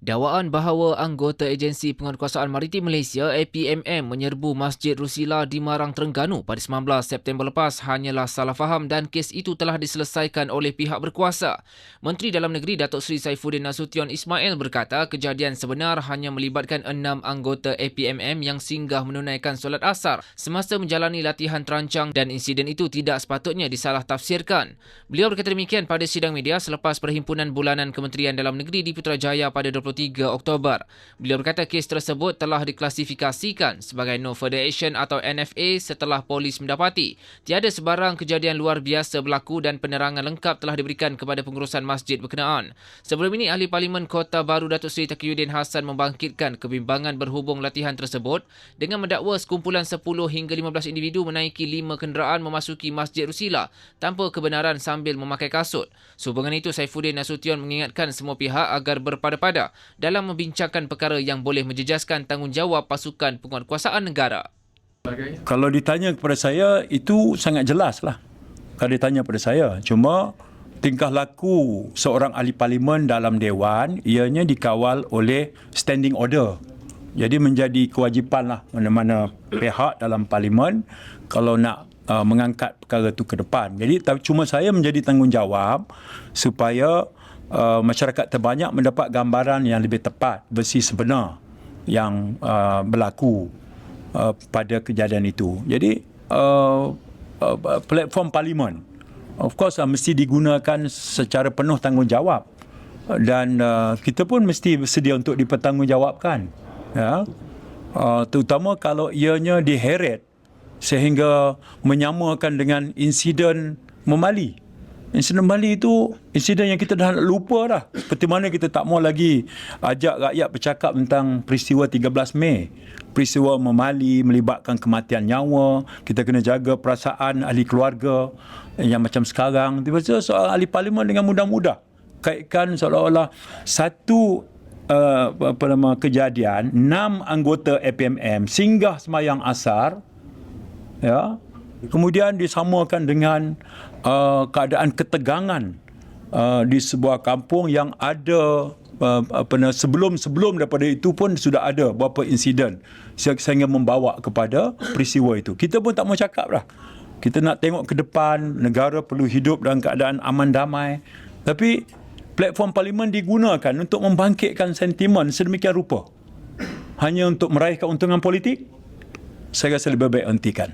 Dakwaan bahawa anggota Agensi Penguatkuasaan Maritim Malaysia APMM menyerbu Masjid Rusila di Marang Terengganu pada 19 September lepas hanyalah salah faham dan kes itu telah diselesaikan oleh pihak berkuasa. Menteri Dalam Negeri Datuk Seri Saifuddin Nasution Ismail berkata kejadian sebenar hanya melibatkan enam anggota APMM yang singgah menunaikan solat asar semasa menjalani latihan terancang dan insiden itu tidak sepatutnya disalah tafsirkan. Beliau berkata demikian pada sidang media selepas Perhimpunan Bulanan Kementerian Dalam Negeri di Putrajaya pada 23 Oktober. Beliau berkata kes tersebut telah diklasifikasikan sebagai no further action atau NFA setelah polis mendapati tiada sebarang kejadian luar biasa berlaku dan penerangan lengkap telah diberikan kepada pengurusan masjid berkenaan. Sebelum ini, Ahli Parlimen Kota Baru Datuk Seri Taqiyuddin Hassan membangkitkan kebimbangan berhubung latihan tersebut dengan mendakwa sekumpulan 10 hingga 15 individu menaiki 5 kenderaan memasuki Masjid Rusila tanpa kebenaran sambil memakai kasut. Sehubungan itu, Saifuddin Nasution mengingatkan semua pihak agar berpada-pada dalam membincangkan perkara yang boleh menjejaskan tanggungjawab pasukan penguatkuasaan negara. Kalau ditanya kepada saya, itu sangat jelas lah. Kalau ditanya kepada saya. Cuma tingkah laku seorang ahli parlimen dalam Dewan, ianya dikawal oleh standing order. Jadi menjadi kewajipan lah mana-mana pihak dalam parlimen kalau nak uh, mengangkat perkara itu ke depan. Jadi cuma saya menjadi tanggungjawab supaya uh, masyarakat terbanyak mendapat gambaran yang lebih tepat versi sebenar yang uh, berlaku uh, pada kejadian itu. Jadi uh, uh, platform parlimen of course uh, mesti digunakan secara penuh tanggungjawab. Dan uh, kita pun mesti bersedia untuk dipertanggungjawabkan ya. Uh, terutama kalau ianya diheret sehingga menyamakan dengan insiden memali Insiden Bali itu insiden yang kita dah lupa dah. Seperti mana kita tak mau lagi ajak rakyat bercakap tentang peristiwa 13 Mei. Peristiwa memali melibatkan kematian nyawa. Kita kena jaga perasaan ahli keluarga yang macam sekarang. Tiba-tiba soal ahli parlimen dengan mudah-mudah. Kaitkan seolah-olah satu uh, apa nama kejadian enam anggota APMM singgah semayang asar ya kemudian disamakan dengan uh, keadaan ketegangan uh, di sebuah kampung yang ada uh, apa sebelum sebelum daripada itu pun sudah ada beberapa insiden sehingga membawa kepada peristiwa itu. Kita pun tak mau cakap lah. Kita nak tengok ke depan negara perlu hidup dalam keadaan aman damai. Tapi platform parlimen digunakan untuk membangkitkan sentimen sedemikian rupa. Hanya untuk meraih keuntungan politik saya rasa lebih baik hentikan